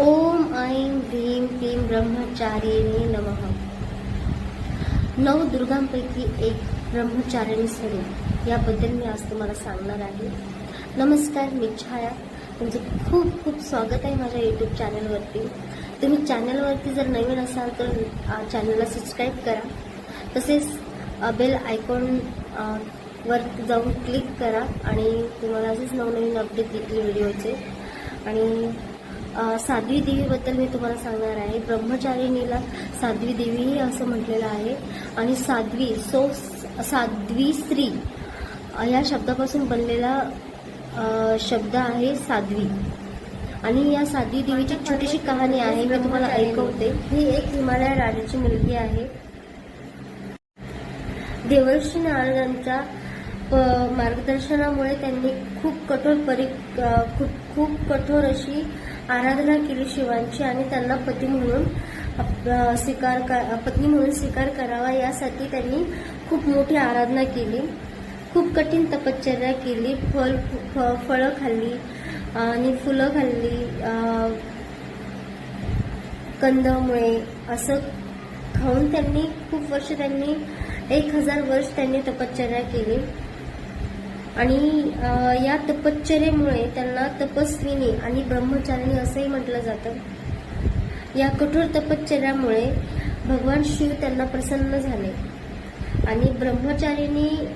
ओम ऐं भीम क्लीम ब्रह्मचारिणी नमः। नऊ दुर्गांपैकी एक ब्रह्मचारिणी स्वरूप याबद्दल मी आज तुम्हाला सांगणार आहे. नमस्कार मी छाया. तुमचं खूप खूप स्वागत आहे माझ्या यूट्यूब चॅनलवरती तुम्ही चॅनलवरती जर नवीन असाल तर चॅनलला सबस्क्राईब करा. तसेच बेल आयकॉन वर जाऊन क्लिक करा आणि तुम्हाला असेच नवनवीन अपडेट देतील व्हिडिओचे. आणि साध्वी देवीबद्दल मी तुम्हाला सांगणार आहे. ब्रह्मचारिणीला साध्वी देवीही असं म्हटलेलं आहे. आणि साध्वी सो साध्वी स्त्री या शब्दापासून बनलेला शब्द आहे साध्वी. आणि या साध्वी देवीची छोटीशी कहाणी आहे मी तुम्हाला ऐकवते. ही एक हिमालय राजाची मुलगी आहे. देवर्षी नारदांच्या प- मार्गदर्शनामुळे त्यांनी खूप कठोर परी खूप खूप कठोर अशी आराधना केली शिवांची आणि त्यांना पती म्हणून स्वीकार पत्नी म्हणून स्वीकार करावा यासाठी त्यांनी खूप मोठी आराधना केली. खूप कठीण तपश्चर्या केली. फल फ- फळं खाल्ली आणि फुलं खाल्ली कंदमुळे असं खाऊन त्यांनी खूप वर्ष त्यांनी एक हजार वर्ष त्यांनी तपश्चर्या केली. आणि या तपश्चरेमुळे त्यांना तपस्विनी आणि ब्रह्मचारिणी असंही म्हटलं जातं. या कठोर तपश्चर्यामुळे भगवान शिव त्यांना प्रसन्न झाले. आणि ब्रह्मचारिणी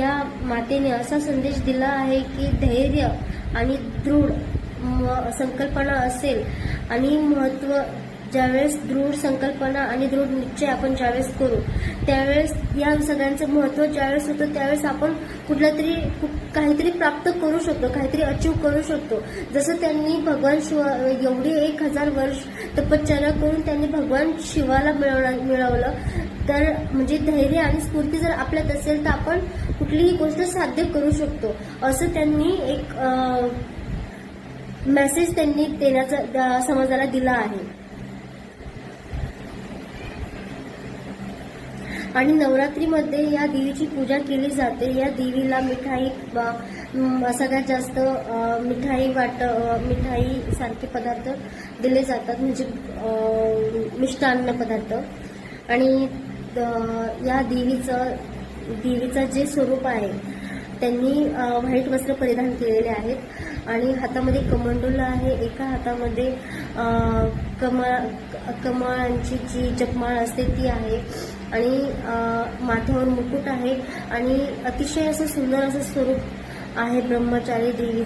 या मातेने असा संदेश दिला आहे की धैर्य आणि दृढ म- संकल्पना असेल आणि महत्त्व ज्यावेळेस दृढ संकल्पना आणि दृढ निश्चय आपण ज्यावेळेस करू त्यावेळेस या सगळ्यांचं महत्त्व ज्यावेळेस होतं त्यावेळेस आपण कुठल्या तरी काहीतरी प्राप्त करू शकतो काहीतरी अचीव करू शकतो. जसं त्यांनी भगवान शिव एवढी एक हजार वर्ष तपश्चर्या करून त्यांनी भगवान शिवाला मिळवणार मिळवलं तर म्हणजे धैर्य आणि स्फूर्ती जर आपल्यात असेल तर आपण कुठलीही गोष्ट साध्य करू शकतो. असं त्यांनी एक मेसेज त्यांनी देण्याचा समाजाला दिला आहे. आणि नवरात्रीमध्ये या देवीची पूजा केली जाते. या देवीला मिठाई सगळ्यात जास्त मिठाई वाट मिठाईसारखे मिठाई सारखे पदार्थ दिले जातात. म्हणजे मिष्टान्न पदार्थ. आणि या देवीचं देवीचं जे स्वरूप आहे त्यांनी व्हाईट वस्त्र परिधान केलेले आहेत. आणि हातामध्ये कमंडोला आहे. एका हातामध्ये कमळ कमळांची जी जपमाळ असते ती आहे. आणि माथ्यावर मुकुट आहे. आणि अतिशय असं सुंदर असं स्वरूप आहे ब्रह्मचारी देवी.